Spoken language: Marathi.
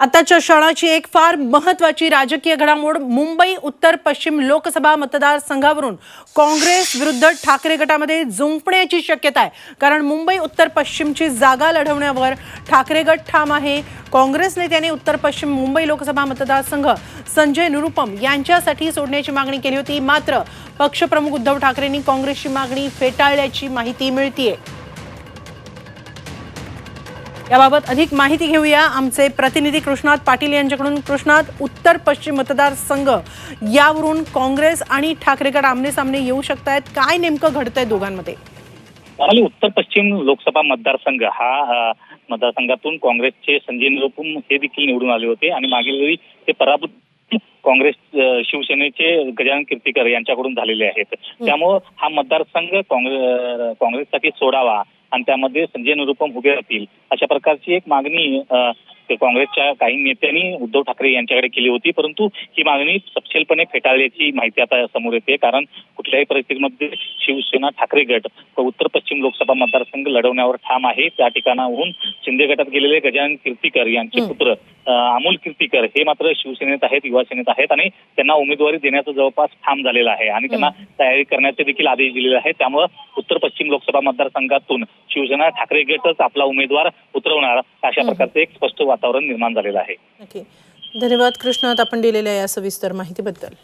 आताच्या क्षणाची एक फार महत्वाची राजकीय घडामोड मुंबई उत्तर पश्चिम लोकसभा मतदारसंघावरून काँग्रेस विरुद्ध ठाकरे गटामध्ये जुंपण्याची शक्यता आहे. कारण मुंबई उत्तर पश्चिमची जागा लढवण्यावर ठाकरे गट ठाम आहे. काँग्रेस नेत्याने उत्तर पश्चिम मुंबई लोकसभा मतदारसंघ संजय निरुपम यांच्यासाठी सोडण्याची मागणी केली होती. मात्र पक्षप्रमुख उद्धव ठाकरेंनी काँग्रेसची मागणी फेटाळल्याची माहिती मिळतीये. याबाबत अधिक माहिती घेऊया. आमचे प्रतिनिधी कृष्णात पाटील यांच्याकडून. कृष्णात उत्तर पश्चिम मतदारसंघ यावरून काँग्रेस आणि ठाकरे गट आमने सामने येऊ शकतायत. काय नेमकं घडतंय दोघांमध्ये? उत्तर पश्चिम लोकसभा मतदारसंघ हा मतदारसंघातून काँग्रेसचे संजय निरुपम हे देखील निवडून आले होते. आणि मागील वेळी ते पराभूत काँग्रेस शिवसेनेचे गजानन कीर्तीकर यांच्याकडून झालेले आहेत. त्यामुळं हा मतदारसंघ काँग्रेस काँग्रेससाठी सोडावा. आणि त्यामध्ये संजय निरुपम उभे राहतील. अशा प्रकारची एक मागणी काँग्रेसच्या काही नेत्यांनी उद्धव ठाकरे यांच्याकडे केली होती. परंतु ही मागणी तपशीलपणे फेटाळल्याची माहिती आता समोर येते. कारण कुठल्याही परिस्थितीमध्ये शिवसेना ठाकरे गट उत्तर पश्चिम लोकसभा मतदारसंघ लढवण्यावर ठाम आहे. त्या ठिकाणाहून शिंदे गटात गेलेले गजानन कीर्तीकर यांचे. पुत्र अमोल कीर्तीकर हे मात्र शिवसेनेत आहेत युवा सेनेत आहेत आणि त्यांना उमेदवारी देण्याचं जवळपास ठाम झालेलं आहे. आणि त्यांना तयारी करण्याचे देखील आदेश दिलेले आहेत. त्यामुळं उत्तर पश्चिम लोकसभा मतदारसंघातून शिवसेना ठाकरे गटच आपला उमेदवार उतरवणार अशा. प्रकारचं एक स्पष्ट वातावरण निर्माण झालेलं आहे. धन्यवाद कृष्णात आपण दिलेल्या या सविस्तर माहितीबद्दल.